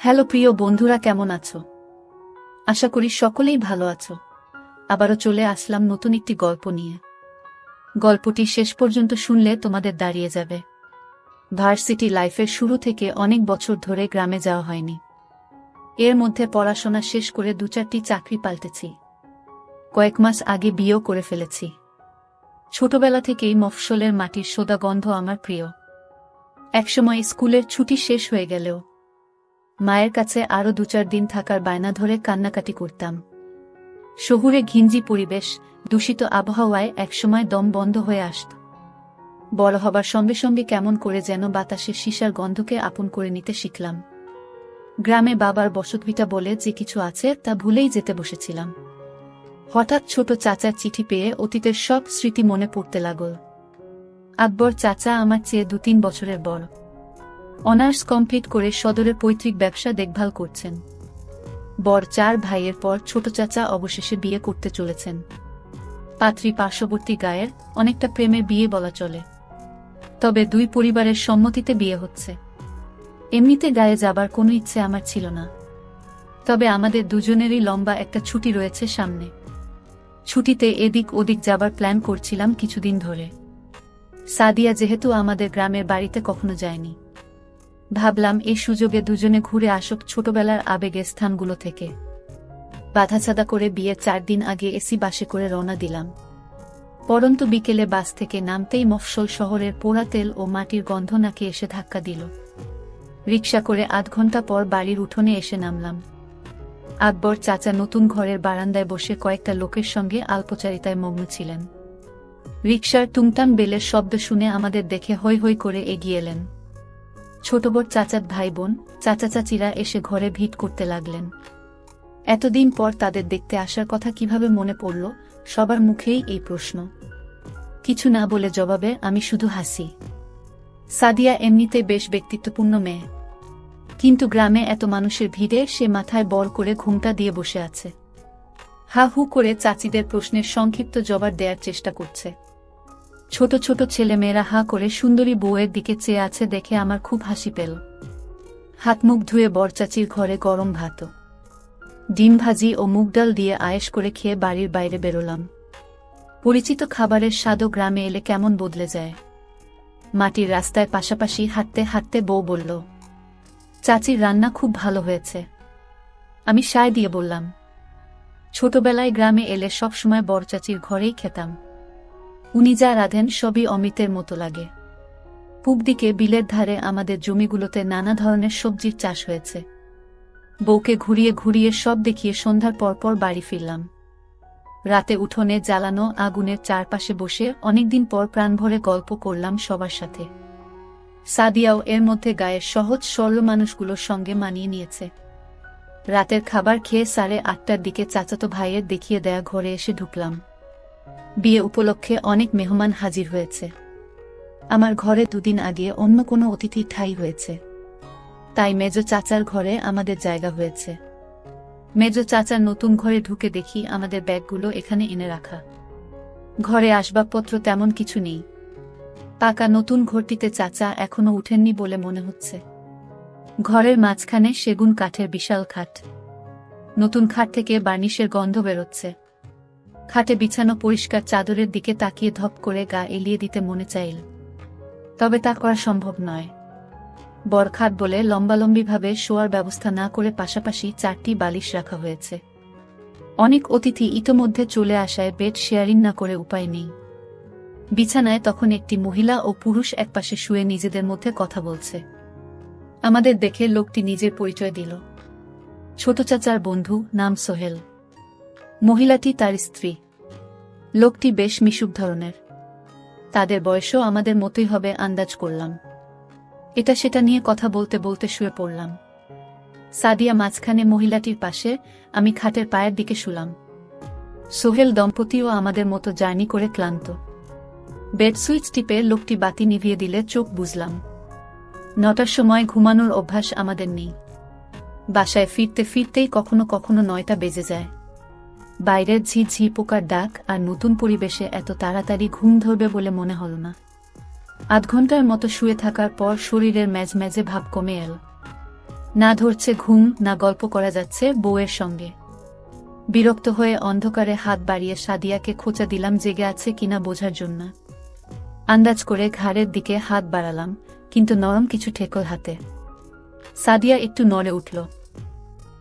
Hello প্রিয় বন্ধুরা, কেমন আছো? আশা করি সকলেই ভালো আছো। আবারও চলে আসলাম নতুন একটি গল্প নিয়ে। গল্পটি শেষ পর্যন্ত শুনলে তোমাদের দাঁড়িয়ে যাবে। ভার্সিটি লাইফের শুরু থেকে অনেক বছর ধরে গ্রামে যাওয়া হয়নি। এর মধ্যে পড়াশোনা শেষ করে দু চারটি চাকরি পাল্টেছি। কয়েক মাস আগে বিয়েও করে ফেলেছি। ছোটবেলা থেকেই মফসলের মাটির সোদাগন্ধ আমার প্রিয়। একসময় স্কুলের ছুটি শেষ হয়ে গেলেও মায়ের কাছে আরও দু চার দিন থাকার বায়না ধরে কান্নাকাটি করতাম। শহুরে ঘিঞ্জি পরিবেশ, দূষিত আবহাওয়ায় একসময় দম বন্ধ হয়ে আসত। বড় হবার সঙ্গে সঙ্গে কেমন করে যেন বাতাসে সীসার গন্ধকে আপন করে নিতে শিখলাম। গ্রামে বাবার বসতভিটা বলে যে কিছু আছে তা ভুলেই যেতে বসেছিলাম। হঠাৎ ছোট চাচার চিঠি পেয়ে অতীতের সব স্মৃতি মনে পড়তে লাগল। আকবর চাচা আমার চেয়ে দু তিন বছরের বড়। অনার্স কমপ্লিট করে সদরের পৈতৃক ব্যবসা দেখভাল করছেন। বর চার ভাইয়ের পর ছোট চাচা অবশেষে বিয়ে করতে চলেছেন। পাত্রী পার্শ্ববর্তী গায়ের অনেকটা প্রেমে বিয়ে বলা চলে। তবে দুই পরিবারের সম্মতিতে বিয়ে হচ্ছে। এমনিতে গায়ে যাবার কোনো ইচ্ছে আমার ছিল না। তবে আমাদের দুজনেরই লম্বা একটা ছুটি রয়েছে সামনে। ছুটিতে এদিক ওদিক যাবার প্ল্যান করছিলাম কিছুদিন ধরে। সাদিয়া যেহেতু আমাদের গ্রামের বাড়িতে কখনো যায়নি। ভাবলাম এই সুযোগে দুজনে ঘুরে আসুক ছোটবেলার আবেগে স্থানগুলো থেকে। বাধাছাদা করে বিয়ের চার দিন আগে এসি বাসে করে রওনা দিলাম। পরন্তু বিকেলে বাস থেকে নামতেই মফসল শহরের পোড়া তেল ও মাটির গন্ধ নাকে এসে ধাক্কা দিল। রিক্সা করে আধ ঘণ্টা পর বাড়ির উঠোনে এসে নামলাম। আকবর চাচা নতুন ঘরের বারান্দায় বসে কয়েকটা লোকের সঙ্গে আল্পচারিতায় মগ্ন ছিলেন। রিক্সার টুংটাং বেলের শব্দ শুনে আমাদের দেখে হৈ হৈ করে এগিয়ে এলেন। ছোট বড় চাচাত ভাই বোন চাচা চাচিরা এসে ঘরে ভিট করতে লাগলেন। এতদিন পর তাদের দেখতে আসার কথা কীভাবে মনে পড়ল, সবার মুখেই এই প্রশ্ন। কিছু না বলে জবাবে, আমি শুধু হাসি। সাদিয়া এমনিতে বেশ ব্যক্তিত্বপূর্ণ মেয়ে। কিন্তু গ্রামে এত মানুষের ভিড়ে সে মাথায় বল করে ঘুমটা দিয়ে বসে আছে। হা হু করে চাচিদের প্রশ্নের সংক্ষিপ্ত জবাব দেওয়ার চেষ্টা করছে। ছোট ছোট ছেলেমেয়েরা হা করে সুন্দরী বউয়ের দিকে চেয়ে আছে দেখে আমার খুব হাসি পেল। হাত মুখ ধুয়ে বরচাচির ঘরে গরম ভাত ডিম ভাজি ও মুগ ডাল দিয়ে আয়েস করে খেয়ে বাড়ির বাইরে বেরোলাম। পরিচিত খাবারের স্বাদও গ্রামে এলে কেমন বদলে যায়। মাটির রাস্তায় পাশাপাশি হাঁটতে হাঁটতে বউ বলল, চাচির রান্না খুব ভালো হয়েছে। আমি সায় দিয়ে বললাম, ছোটবেলায় গ্রামে এলে সবসময় বরচাচির ঘরেই খেতাম। উনি যা রাধেন সবই অমিতের মতো লাগে। পূব দিকে বিলের ধারে আমাদের জমিগুলোতে নানা ধরনের সবজির চাষ হয়েছে। বউকে ঘুরিয়ে ঘুরিয়ে সব দেখিয়ে সন্ধ্যার পরপর বাড়ি ফিরলাম। রাতে উঠোনে জ্বালানো আগুনের চারপাশে বসে অনেকদিন পর প্রাণ ভরে গল্প করলাম সবার সাথে। সাদিয়াও এর মধ্যে গায়ের সহজ সরল মানুষগুলোর সঙ্গে মানিয়ে নিয়েছে। রাতের খাবার খেয়ে সাড়ে আটটার দিকে চাচাতো ভাইয়ের দেখিয়ে দেয়া ঘরে এসে ঢুকলাম। বিয়ে উপলক্ষে অনেক মেহমান হাজির হয়েছে। আমার ঘরে দুদিন আগে অন্য কোনো অতিথি ঠাই হয়েছে। তাই মেজ চাচার ঘরে আমাদের জায়গা হয়েছে। মেজ চাচার নতুন ঘরে ঢুকে দেখি আমাদের ব্যাগগুলো এখানে এনে রাখা। ঘরে আসবাবপত্র তেমন কিছু নেই। পাকা নতুন ঘরটিতে চাচা এখনও উঠেননি বলে মনে হচ্ছে। ঘরের মাঝখানে সেগুন কাঠের বিশাল খাট। নতুন খাট থেকে বার্নিশের গন্ধ বেরোচ্ছে। খাটে বিছানো পরিষ্কার চাদরের দিকে তাকিয়ে ধপ করে গা এলিয়ে দিতে মনে চাইল। তবে তা করা সম্ভব নয়। বরখাট বলে লম্বালম্বিভাবে শোয়ার ব্যবস্থা না করে পাশাপাশি চারটি বালিশ রাখা হয়েছে। অনেক অতিথি ইতোমধ্যে চলে আসায় বেড শেয়ারিং না করে উপায় নেই। বিছানায় তখন একটি মহিলা ও পুরুষ একপাশে শুয়ে নিজেদের মধ্যে কথা বলছে। আমাদের দেখে লোকটি নিজের পরিচয় দিল। ছোট চাচার বন্ধু, নাম সোহেল। মহিলাটি তার স্ত্রী। লোকটি বেশ মিশুক ধরনের। তাদের বয়সও আমাদের মতোই হবে আন্দাজ করলাম। এটা সেটা নিয়ে কথা বলতে বলতে শুয়ে পড়লাম। সাদিয়া মাঝখানে মহিলাটির পাশে আমি খাটের পায়ের দিকে শুলাম। সোহেল দম্পতিও আমাদের মতো জার্নি করে ক্লান্ত। বেড সুইচ টিপে লোকটি বাতি নিভিয়ে দিলে চোখ বুঝলাম নটার সময় ঘুমানোর অভ্যাস আমাদের নেই। বাসায় ফিরতে ফিরতেই কখনো কখনো নয়টা বেজে যায়। বাইরের ঝি ঝি পোকার ডাক আর নতুন পরিবেশে এত তাড়াতাড়ি ঘুম ধরবে বলে মনে হল না। আধ ঘণ্টার মতো শুয়ে থাকার পর শরীরের ম্যাজ ম্যাজে ভাব কমে এল। না ধরছে ঘুম, না গল্প করা যাচ্ছে বউয়ের সঙ্গে। বিরক্ত হয়ে অন্ধকারে হাত বাড়িয়ে সাদিয়াকে খোঁচা দিলাম জেগে আছে কিনা বোঝার জন্য। আন্দাজ করে ঘাড়ের দিকে হাত বাড়ালাম, কিন্তু নরম কিছু ঠেকল হাতে। সাদিয়া একটু নড়ে উঠল।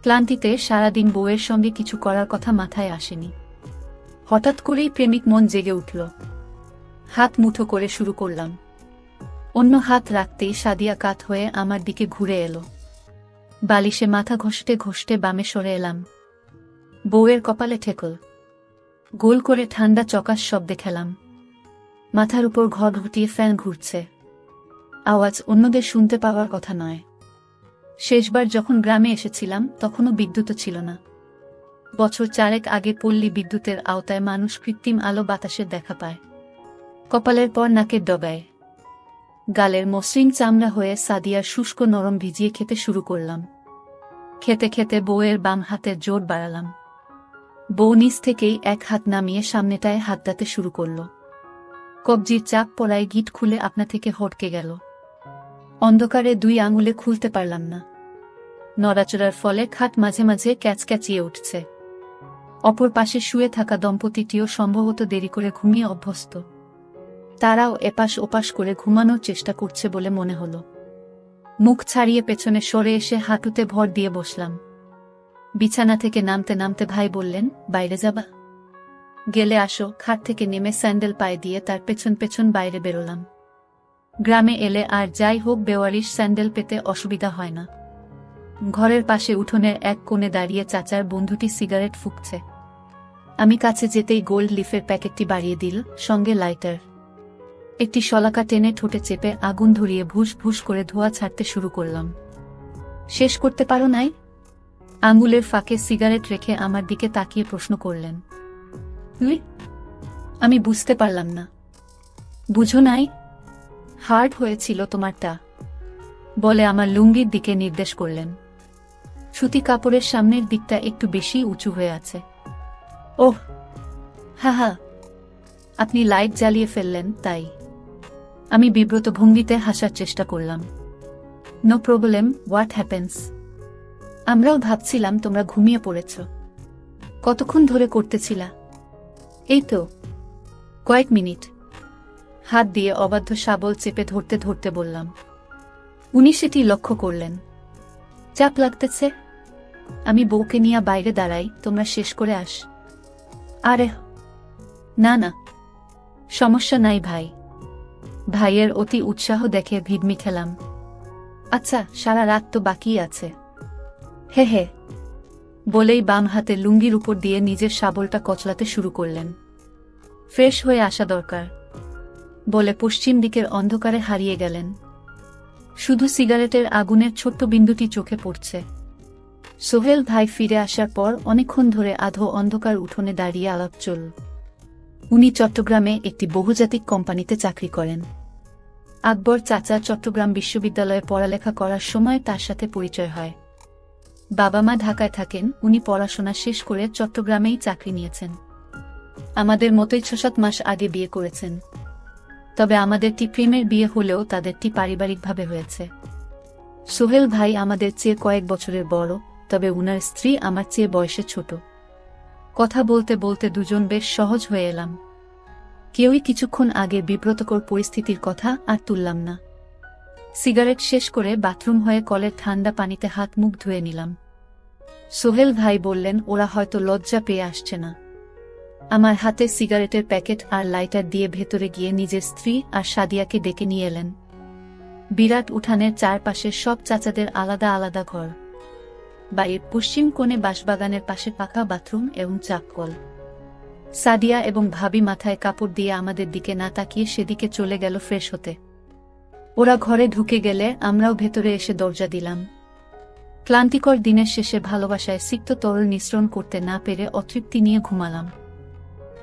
ক্লান্তিতে সারাদিন বউয়ের সঙ্গে কিছু করার কথা মাথায় আসেনি। হঠাৎ করেই প্রেমিক মন জেগে উঠল। হাত মুঠো করে শুরু করলাম। অন্য হাত রাখতেই সাদিয়া কাত হয়ে আমার দিকে ঘুরে এলো। বালিশে মাথা ঘষতে ঘষতে বামে সরে এলাম। বউয়ের কপালে ঠেকল। গোল করে ঠান্ডা চকাশ শব্দে খেলাম। মাথার উপর ঘর ঘটিয়ে ফ্যান ঘুরছে। আওয়াজ অন্যদের শুনতে পাওয়ার কথা নয়। শেষবার যখন গ্রামে এসেছিলাম, তখনও বিদ্যুৎ ছিল না। বছর চারেক আগে পল্লী বিদ্যুতের আওতায় মানুষ কৃত্রিম আলো বাতাসের দেখা পায়। কপালের পর নাকের ডগায়। গালের মসৃণ চামড়া হয়ে সাদিয়ার শুষ্ক নরম ভিজিয়ে খেতে শুরু করলাম। খেতে খেতে বউয়ের বাম হাতের জোর বাড়ালাম। বউ নিচ থেকেই এক হাত নামিয়ে সামনেটায় হাত দাতে শুরু করল। কবজির চাপ পড়ায় গিট খুলে আপনা থেকে হটকে গেল। অন্ধকারে দুই আঙুলে খুলতে পারলাম না। নড়াচড়ার ফলে খাট মাঝে মাঝে ক্যাচক্যাচিয়ে উঠছে। অপর পাশে শুয়ে থাকা দম্পতিটিও সম্ভবত দেরি করে ঘুমিয়ে অভ্যস্ত। তারাও এপাশ ওপাশ করে ঘুমানোর চেষ্টা করছে বলে মনে হল। মুখ ছাড়িয়ে পেছনে সরে এসে হাঁটুতে ভর দিয়ে বসলাম। বিছানা থেকে নামতে নামতে ভাই বললেন, বাইরে যাবা? গেলে আসো। খাট থেকে নেমে স্যান্ডেল পায়ে দিয়ে তার পেছন পেছন বাইরে বেরোলাম। গ্রামে এলে আর যাই হোক বেওয়ারিশ স্যান্ডেল পেতে অসুবিধা হয় না। ঘরের পাশে উঠোনের এক কোণে দাঁড়িয়ে চাচার বন্ধুটি সিগারেট ফুঁকছে। আমি কাছে যেতেই গোল্ড লিফের প্যাকেটটি বাড়িয়ে দিল, সঙ্গে লাইটার। একটি শলাকা টেনে ঠোঁটে চেপে আগুন ধরিয়ে ভুস ভুস করে ধোয়া ছাড়তে শুরু করলাম। শেষ করতে পারো নাই? আঙ্গুলের ফাঁকে সিগারেট রেখে আমার দিকে তাকিয়ে প্রশ্ন করলেন। আমি বুঝতে পারলাম না। বুঝো নাই? হার্ড হয়েছিল তোমারটা। বলে আমার লুঙ্গির দিকে নির্দেশ করলেন। সুতি কাপড়ের সামনের দিকটা একটু বেশি উঁচু হয়ে আছে। ওহ! হা হা। আপনি লাইট জ্বালিয়ে ফেললেন, তাই। আমি বিব্রত ভঙ্গিতে হাসার চেষ্টা করলাম। নো প্রবলেম হোয়াট হ্যাপেন্স আমরাও ভাবছিলাম তোমরা ঘুমিয়ে পড়েছ। কতক্ষণ ধরে করতেছিলা? এই তো, কয়েক মিনিট। হাত দিয়ে অবাধ্য শাবল চেপে ধরতে ধরতে বললাম। উনি সেটি লক্ষ্য করলেন। চাপ লাগতেছে? আমি বউকে নিয়ে বাইরে দাঁড়াই, তোমরা শেষ করে আস। আরে, না না। সমস্যা নাই ভাই। ভাইয়ের অতি উৎসাহ দেখে ভিডমি খেলাম। আচ্ছা সারা রাত তো বাকি আছে। হে হে। বলেই বাম হাতে লুঙ্গির উপর দিয়ে নিজের শাবলটা কচলাতে শুরু করলেন। ফ্রেশ হয়ে আসা দরকার। বলে পশ্চিম দিকের অন্ধকারে হারিয়ে গেলেন। শুধু সিগারেটের আগুনের ছোট্ট বিন্দুটি চোখে পড়ছে। সোহেল ভাই ফিরে আসার পর অনেকক্ষণ ধরে আধো অন্ধকার উঠোনে দাঁড়িয়ে আলাপ চল। উনি চট্টগ্রামে একটি বহুজাতিক কোম্পানিতে চাকরি করেন। আকবর চাচা চট্টগ্রাম বিশ্ববিদ্যালয়ে পড়ালেখা করার সময় তার সাথে পরিচয় হয়। বাবা মা ঢাকায় থাকেন, উনি পড়াশোনা শেষ করে চট্টগ্রামেই চাকরি নিয়েছেন। আমাদের মতোই ছ সাত মাস আগে বিয়ে করেছেন। তবে আমাদেরটি প্রেমের বিয়ে হলেও তাদেরটি পারিবারিকভাবে হয়েছে। সোহেল ভাই আমাদের চেয়ে কয়েক বছরের বড়। তবে উনার স্ত্রী আমার চেয়ে বয়সে ছোট। কথা বলতে বলতে দুজন বেশ সহজ হয়ে এলাম। কেউই কিছুক্ষণ আগে বিব্রতকর পরিস্থিতির কথা আর তুললাম না। সিগারেট শেষ করে বাথরুম হয়ে কলের ঠান্ডা পানিতে হাত মুখ ধুয়ে নিলাম। সোহেল ভাই বললেন, ওরা হয়তো লজ্জা পেয়ে আসছে না। আমার হাতে সিগারেটের প্যাকেট আর লাইটার দিয়ে ভেতরে গিয়ে নিজের স্ত্রী আর সাদিয়াকে ডেকে নিয়ে এলেন। বিরাট উঠানের চারপাশে সব চাচাদের আলাদা আলাদা ঘর। বাড়ির পশ্চিম কোণে বাঁশবাগানের পাশে পাকা বাথরুম এবং চাপকল। সাদিয়া এবং ভাবি মাথায় কাপড় দিয়ে আমাদের দিকে না তাকিয়ে সেদিকে চলে গেল ফ্রেশ হতে। ওরা ঘরে ঢুকে গেলে আমরাও ভেতরে এসে দরজা দিলাম। ক্লান্তিকর দিনের শেষে ভালোবাসায় সিক্ত তরল মিশ্রণ করতে না পেরে অতৃপ্তি নিয়ে ঘুমালাম।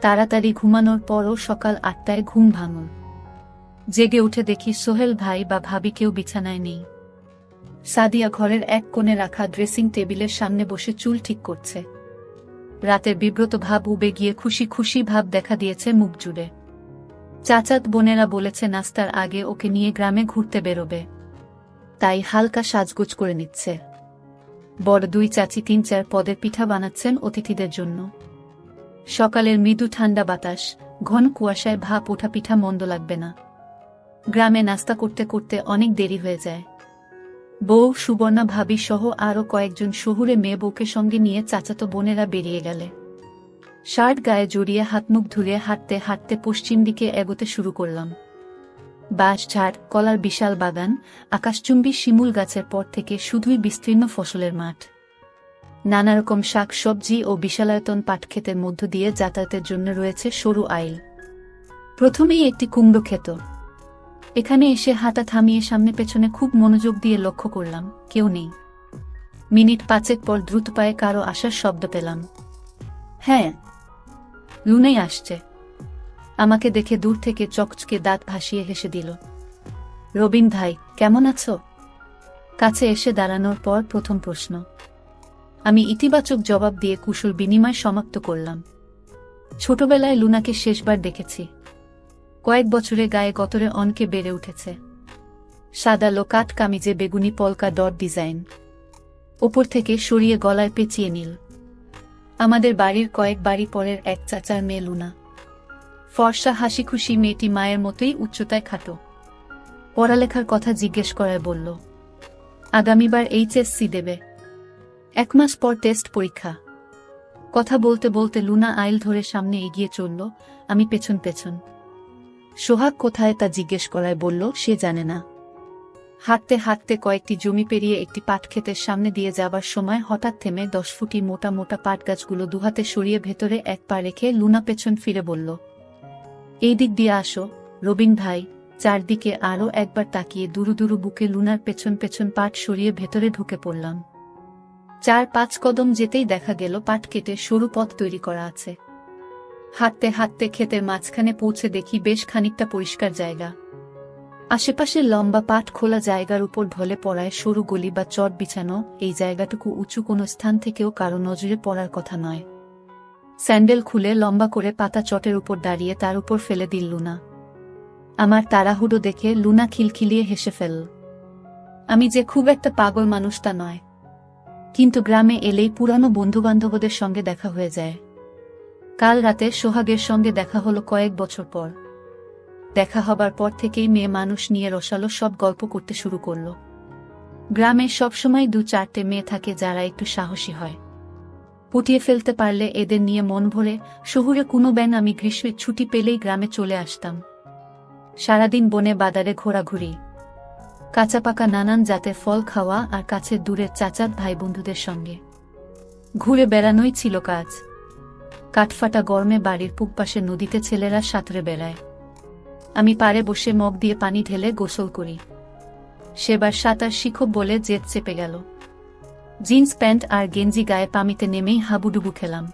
তাড়াতাড়ি ঘুমানোর পরও সকাল আটটায় ঘুম ভাঙল। জেগে উঠে দেখি সোহেল ভাই বা ভাবি কেউ বিছানায় নেই। সাদিয়া ঘরের এক কোণে রাখা ড্রেসিং টেবিলের সামনে বসে চুল ঠিক করছে। রাতের বিব্রত ভাব উবে গিয়ে খুশি খুশি ভাব দেখা দিয়েছে মুখ জুড়ে। চাচাত বোনেরা বলেছে, নাস্তার আগে ওকে নিয়ে গ্রামে ঘুরতে বেরোবে। তাই হালকা সাজগোজ করে নিচ্ছে। বড় দুই চাচি তিন চার পদের পিঠা বানাচ্ছেন অতিথিদের জন্য। সকালের মৃদু ঠান্ডা বাতাস, ঘন কুয়াশায় ভাপ ওঠা পিঠা মন্দ লাগবে না। গ্রামে নাস্তা করতে করতে অনেক দেরি হয়ে যায়। বউ সুবর্ণা ভাবি সহ আরও কয়েকজন শহুরে মেয়ে বউকে সঙ্গে নিয়ে চাচাতো বোনেরা বেরিয়ে গেলে। শার্ট গায়ে জড়িয়ে হাতমুখ ধুয়ে হাঁটতে হাঁটতে পশ্চিম দিকে এগোতে শুরু করলাম। বাঁশ, ঝাড়, কলার বিশাল বাগান, আকাশচুম্বী শিমুল গাছের পর থেকে শুধুই বিস্তীর্ণ ফসলের মাঠ। নানা রকম শাক, সবজি ও বিশালায়তন পাটক্ষেতের মধ্য দিয়ে যাতায়াতের জন্য রয়েছে সরু আইল। প্রথমেই একটি কুমড়ো ক্ষেত। এখানে এসে হাঁটা থামিয়ে সামনে পেছনে খুব মনোযোগ দিয়ে লক্ষ্য করলাম, কেউ নেই। মিনিট পাঁচেক পর দ্রুত পায়ে কারও আসার শব্দ পেলাম। হ্যাঁ। লুনেই আসছে। আমাকে দেখে দূর থেকে চকচকে দাঁত ভাসিয়ে হেসে দিল। রবিন ভাই, কেমন আছো? কাছে এসে দাঁড়ানোর পর প্রথম প্রশ্ন। আমি ইতিবাচক জবাব দিয়ে কুশল বিনিময় সমাপ্ত করলাম। ছোটবেলায় লুনাকে শেষবার দেখেছি। কয়েক বছরে গায়ে গতরে অনকে বেড়ে উঠেছে। সাদা লোকাট কামিজে বেগুনি পলকা ডট ডিজাইন। ওপর থেকে সরিয়ে গলায় পেঁচিয়ে নিল। আমাদের বাড়ির কয়েক বাড়ি পরের এক চাচার মেয়ে লুনা। ফর্সা হাসি খুশি মেয়েটি মায়ের মতোই উচ্চতায় খাটো। পড়ালেখার কথা জিজ্ঞেস করায় বলল, আগামীবার এইচএসসি দেবে। এক মাস পর টেস্ট পরীক্ষা। কথা বলতে বলতে লুনা আইল ধরে সামনে এগিয়ে চলল, আমি পেছন পেছন। সোহাগ কোথায় তা জিজ্ঞেস করায় বলল, সে জানে না। হাঁটতে হাঁটতে কয়েকটি জমি পেরিয়ে একটি পাট ক্ষেতের সামনে দিয়ে যাবার সময় হঠাৎ থেমে দশ ফুটি মোটা মোটা পাট গাছগুলো দুহাতে সরিয়ে ভেতরে এক পা রেখে লুনা পেছন ফিরে বলল, এই দিক দিয়ে আসো, রবিন ভাই। চারদিকে আরও একবার তাকিয়ে দুরু দুরু বুকে লুনার পেছন পেছন পাট সরিয়ে ভেতরে ঢুকে পড়লাম। চার পাঁচ কদম যেতেই দেখা গেল পাট কেটে সরু পথ তৈরি করা আছে। হাঁটতে হাঁটতে ক্ষেতের মাঝখানে পৌঁছে দেখি বেশ খানিকটা পরিষ্কার জায়গা। আশেপাশে লম্বা পাট খোলা জায়গার উপর ঢলে পড়ায় সরু গলি বা চট বিছানো এই জায়গাটুকু উঁচু কোনো স্থান থেকেও কারও নজরে পড়ার কথা নয়। স্যান্ডেল খুলে লম্বা করে পাতা চটের উপর দাঁড়িয়ে তার উপর ফেলে দিল লুনা। আমার তাড়াহুড়ো দেখে লুনা খিলখিলিয়ে হেসে ফেলল আমি যে খুব একটা পাগল মানুষ তা নয়। কিন্তু গ্রামে এলেই পুরানো বন্ধুবান্ধবদের সঙ্গে দেখা হয়ে যায়। কাল রাতে সোহাগের সঙ্গে দেখা হলো কয়েক বছর পর। দেখা হবার পর থেকেই মেয়ে মানুষ নিয়ে রসালো সব গল্প করতে শুরু করল। গ্রামে সবসময় দু চারটে মেয়ে থাকে যারা একটু সাহসী হয়। পুটিয়ে ফেলতে পারলে এদের নিয়ে মন ভরে শহুরে কোনো ব্যান আমি গ্রীষ্মের ছুটি পেলেই গ্রামে চলে আসতাম। সারাদিন বনে বাদারে ঘোরাঘুরি। কাঁচা পাকা নানান জাতের ফল খাওয়া আর কাছের দূরের চাচাত ভাই বন্ধুদের সঙ্গে। ঘুরে বেড়ানোই ছিল কাজ। কাঠফাটা গরমে বাড়ির পুকপাশে নদীতে ছেলেরা সাঁতরে বেড়ায়। আমি পারে বসে মগ দিয়ে পানি ঢেলে গোসল করি। সেবার সাঁতার শিখব বলে জেদ চেপে গেল। জিন্স প্যান্ট আর গেঞ্জি গায়ে পামিতে নেমেই হাবুডুবু খেলাম।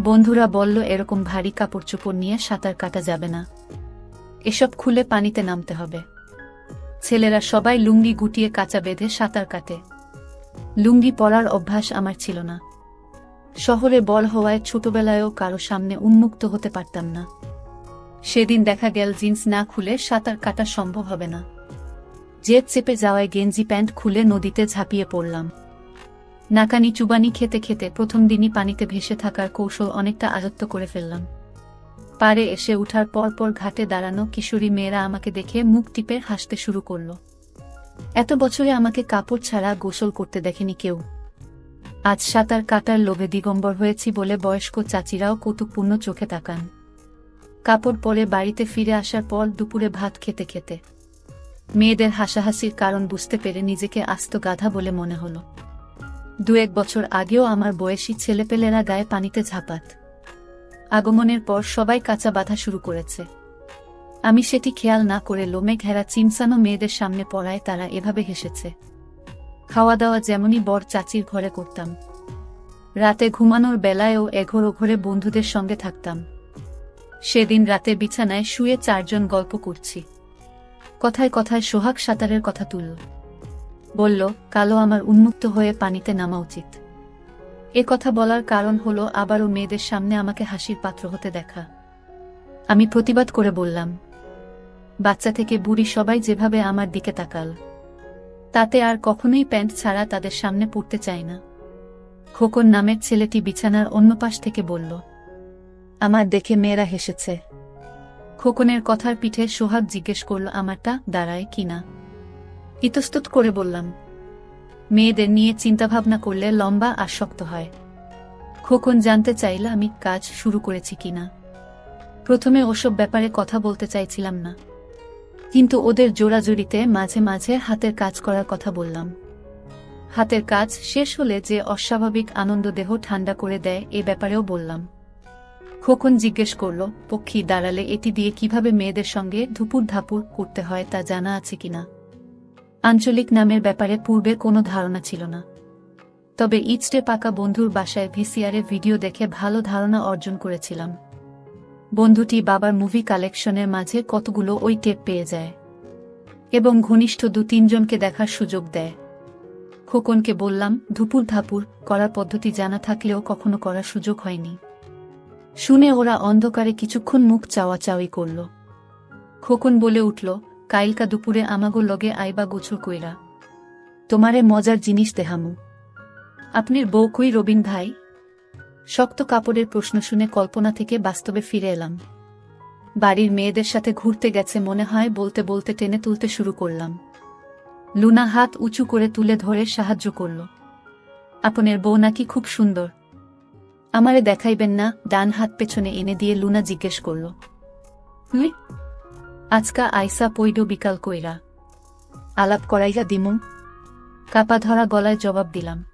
বন্ধুরা বলল, এরকম ভারী কাপড় চোপড় নিয়ে সাঁতার কাটা যাবে না। এসব খুলে পানিতে নামতে হবে। ছেলেরা সবাই লুঙ্গি গুটিয়ে কাঁচা বেঁধে সাঁতার কাটে। লুঙ্গি পরার অভ্যাস আমার ছিল না। শহরে বল হওয়ায় ছোটবেলায়ও কারও সামনে উন্মুক্ত হতে পারতাম না। সেদিন দেখা গেল জিন্স না খুলে সাঁতার কাটা সম্ভব হবে না। জেদ চেপে যাওয়ায় গেঞ্জি প্যান্ট খুলে নদীতে ঝাঁপিয়ে পড়লাম। নাকানি চুবানি খেতে খেতে প্রথম দিনই পানিতে ভেসে থাকার কৌশল অনেকটা আয়ত্ত করে ফেললাম। পারে এসে উঠার পর পর ঘাটে দাঁড়ানো কিশোরী মেয়েরা আমাকে দেখে মুখ টিপে হাসতে শুরু করল। এত বছরে আমাকে কাপড় ছাড়া গোসল করতে দেখেনি কেউ। আজ সাঁতার কাটার লোভে দিগম্বর হয়েছি বলে বয়স্ক চাচিরাও কৌতুকপূর্ণ চোখে তাকান। কাপড় পরে বাড়িতে ফিরে আসার পর দুপুরে ভাত খেতে খেতে। মেয়েদের হাসাহাসির কারণ বুঝতে পেরে নিজেকে আস্ত গাধা বলে মনে হলো। দু এক বছর আগেও আমার বয়সী ছেলেপেলেরা গায়ে পানিতে ঝাঁপাত। আগমনের পর সবাই কাঁচা বাঁধা শুরু করেছে। আমি সেটি খেয়াল না করে লোমে ঘেরা চিমসানো মেয়েদের সামনে পড়ায় তারা এভাবে হেসেছে। খাওয়া দাওয়া যেমনই বর চাচির ঘরে করতাম। রাতে ঘুমানোর বেলায়ও এঘর ওঘরে বন্ধুদের সঙ্গে থাকতাম। সেদিন রাতে বিছানায় শুয়ে চারজন গল্প করছি। কথায় কথায় সোহাগ সাঁতারের কথা তুলল। বলল, কালো আমার উন্মুক্ত হয়ে পানিতে নামা উচিত। এ কথা বলার কারণ হলো আবারও মেয়েদের সামনে আমাকে হাসির পাত্র হতে দেখা। আমি প্রতিবাদ করে বললাম, বাচ্চা থেকে বুড়ি সবাই যেভাবে আমার দিকে তাকাল তাতে আর কখনোই প্যান্ট ছাড়া তাদের সামনে পড়তে চায় না। খোকন নামের ছেলেটি বিছানার অন্য পাশ থেকে বলল, আমার দেখে মেয়েরা হেসেছে। খোকনের কথার পিঠে সোহাগ জিজ্ঞেস করল, আমারটা দাঁড়ায় কিনা ইতস্তত করে বললাম, মেয়েদের নিয়ে চিন্তাভাবনা করলে লম্বা আর শক্ত হয়। খোকন জানতে চাইল, আমি কাজ শুরু করেছি কিনা প্রথমে ওসব ব্যাপারে কথা বলতে চাইছিলাম না। কিন্তু ওদের জোড়াজুড়িতে মাঝে মাঝে হাতের কাজ করার কথা বললাম। হাতের কাজ শেষ হলে যে অস্বাভাবিক আনন্দ দেহ ঠান্ডা করে দেয় এ ব্যাপারেও বললাম। খোকন জিজ্ঞেস করল, পক্ষী দাঁড়ালে এটি দিয়ে কীভাবে মেয়েদের সঙ্গে ধুপুর ধাপুর করতে হয় তা জানা আছে কিনা আঞ্চলিক নামের ব্যাপারে পূর্বে কোনো ধারণা ছিল না। তবে ইচটে পাকা বন্ধুর বাসায় ভিসিআরে ভিডিও দেখে ভালো ধারণা অর্জন করেছিলাম। বন্ধুটি বাবার মুভি কালেকশনের মাঝে কতগুলো ওই টেপ পেয়ে যায়। এবং ঘনিষ্ঠ দু তিনজনকে দেখার সুযোগ দেয়। খোকনকে বললাম, ধুপুর ধাপুর, করার পদ্ধতি জানা থাকলেও কখনো করার সুযোগ হয়নি। শুনে ওরা অন্ধকারে কিছুক্ষণ মুখ চাওয়াচাওয়ি করল। খোকন বলে উঠল, কাইলকা দুপুরে আমাগো লগে আইবা গোছর কইরা। তোমারে মজার জিনিস দেহামু আপনির বউ কই রবিন ভাই? শক্ত কাপড়ের প্রশ্ন শুনে কল্পনা থেকে বাস্তবে ফিরে এলাম। বাড়ির মেয়েদের সাথে ঘুরতে গেছে মনে হয় বলতে বলতে টেনে তুলতে শুরু করলাম। লুনা হাত উঁচু করে তুলে ধরে সাহায্য করল। আপনের বউ নাকি খুব সুন্দর। আমারে দেখাইবেন না, ডান হাত পেছনে এনে দিয়ে লুনা জিজ্ঞেস করল। "হুই? আজকা আইসা পইড বিকাল কইরা। আলাপ করাইয়া দিমু। কাপা ধরা গলায় জবাব দিলাম।